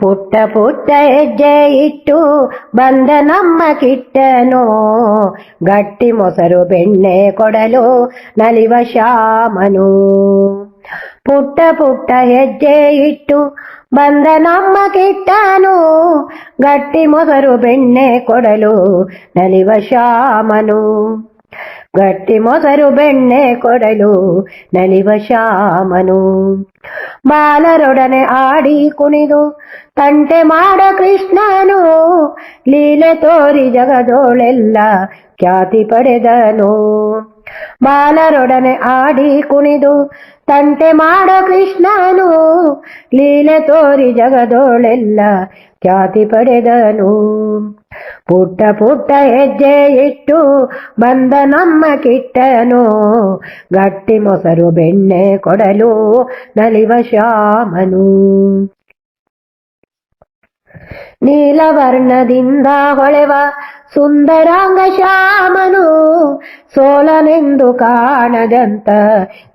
ಪುಟ್ಟ ಪುಟ್ಟ ಹೆಜ್ಜೆ ಇಟ್ಟು ಬಂದ ನಮ್ಮ ಕಿಟ್ಟನು ಗಟ್ಟಿ ಮೊಸರು ಬೆಣ್ಣೆ ಕೊಡಲು ನಲಿವ ಶ್ಯಾಮನು ಪುಟ್ಟ ಪುಟ್ಟ ಹೆಜ್ಜೆ ಇಟ್ಟು ಬಂದ ನಮ್ಮ ಕಿಟ್ಟನು ಗಟ್ಟಿ ಮೊಸರು ಬೆಣ್ಣೆ ಕೊಡಲು ನಲಿವ ಶ್ಯಾಮನು ಗಟ್ಟಿ ಮೊಸರು ಬೆಣ್ಣೆ ಕೊಡಲು ನಲಿವ ಶ್ಯಾಮನು ಬಾಲರೊಡನೆ ಆಡಿ ಕುಣಿದು, ತಂಟೆ ಮಾಡ ಕೃಷ್ಣನು, ಲೀಲೆ ತೋರಿ ಜಗದೋಳೆಲ್ಲ ಖ್ಯಾತಿ ಪಡೆದನು. ಬಾಲರೊಡನೆ ಆಡಿ ಕುಣಿದು, ತಂಟೆ ಮಾಡ ಕೃಷ್ಣನು, ಲೀಲೆ ತೋರಿ ಜಗದೋಳೆಲ್ಲ ಖ್ಯಾತಿ ಪಡೆದನು. ಪುಟ್ಟ ಪುಟ್ಟ ಹೆಜ್ಜೆ ಇಟ್ಟು ಬಂದ ನಮ್ಮ ಕಿಟ್ಟನು. ಗಟ್ಟಿ ಮೊಸರು ಬೆಣ್ಣೆ ಕೊಡಲು ನಲಿವ ಶ್ಯಾಮನು. ನೀಲವರ್ಣದಿಂದ ಹೊಳೆವ ಸುಂದರಾಂಗ ಶ್ಯಾಮನು. ಸೋಲನೆಂದು ಕಾಣದಂತ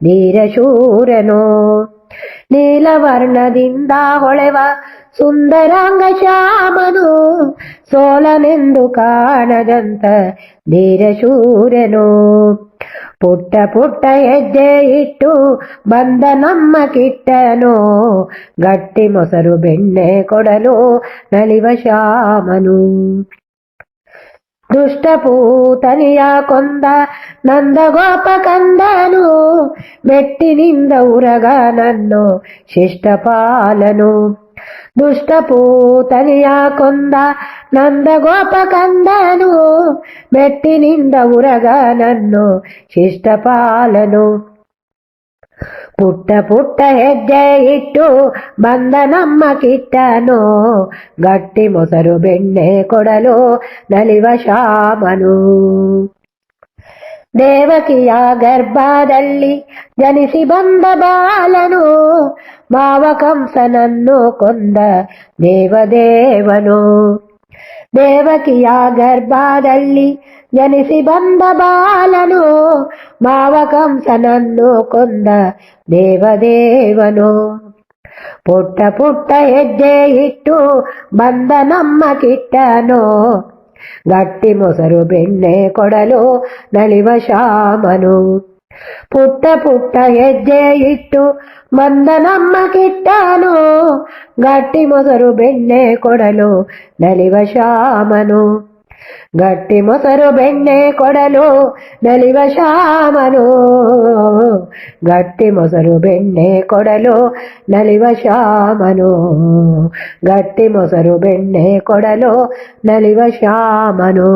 ಧೀರಶೂರನು ನೀಲವರ್ಣದಿಂದ ಹೊಳೆವ ಸುಂದರಾಂಗ ಶ್ಯಾಮನು ಸೋಲನೆಂದು ಕಾಣದಂತ ಧೀರಶೂರನು ಪುಟ್ಟ ಪುಟ್ಟ ಹೆಜ್ಜೆ ಇಟ್ಟು ಬಂದ ನಮ್ಮ ಕಿಟ್ಟನು ಗಟ್ಟಿ ಮೊಸರು ಬೆಣ್ಣೆ ಕೊಡಲು ನಲಿವ ಶ್ಯಾಮನು ದುಷ್ಟಪೂತನಿಯ ಕೊಂದ ನಂದಗೋಪ ಕಂದನು ಮೆಟ್ಟಿನಿಂದ ಉರಗನನ್ನು ಶಿಷ್ಟಪಾಲನು ದುಷ್ಟಪೂತನಿಯ ಕೊಂದ ನಂದಗೋಪ ಕಂದನು ಮೆಟ್ಟಿನಿಂದ ಉರಗನನ್ನು ಶಿಷ್ಟಪಾಲನು ಪುಟ್ಟ ಪುಟ್ಟ ಹೆಜ್ಜೆ ಇಟ್ಟು ಬಂದ ನಮ್ಮ ಕಿಟ್ಟನು ಗಟ್ಟಿ ಮೊಸರು ಬೆಣ್ಣೆ ಕೊಡಲು ನಲಿವ ಶ್ಯಾಮನು ದೇವಕಿಯ ಗರ್ಭದಲ್ಲಿ ಜನಿಸಿ ಬಂದ ಬಾಲನು ಮಾವ ಕಂಸನನ್ನು ಕೊಂದ ದೇವದೇವನು ದೇವಕಿಯ ಗರ್ಭದಲ್ಲಿ ಜನಿಸಿ ಬಂದ ಬಾಲನು ಮಾವ ಕಂಸನನ್ನು ಕೊಂದ ದೇವದೇವನು ಪುಟ್ಟ ಪುಟ್ಟ ಹೆಜ್ಜೆ ಇಟ್ಟು ಬಂದ ನಮ್ಮ ಕಿಟ್ಟನು ಗಟ್ಟಿ ಮೊಸರು ಬೆಣ್ಣೆ ಕೊಡಲು ನಲಿವ ಶ್ಯಾಮನು ಪುಟ್ಟ ಪುಟ್ಟ ಹೆಜ್ಜೆ ಇಟ್ಟು ಬಂದ ನಮ್ಮ ಕಿಟ್ಟನು ಗಟ್ಟಿ ಮೊಸರು ಬೆಣ್ಣೆ ಕೊಡಲು ನಲಿವ ಶ್ಯಾಮನು ಗಟ್ಟಿ ಮೊಸರು ಬೆಣ್ಣೆ ಕೊಡಲು ನಲಿವ ಶ್ಯಾಮನು ಗಟ್ಟಿ ಮೊಸರು ಬೆಣ್ಣೆ ಕೊಡಲು ನಲಿವ ಶ್ಯಾಮನು ಗಟ್ಟಿ ಮೊಸರು ಬೆಣ್ಣೆ ಕೊಡಲು ನಲಿವ ಶ್ಯಾಮನು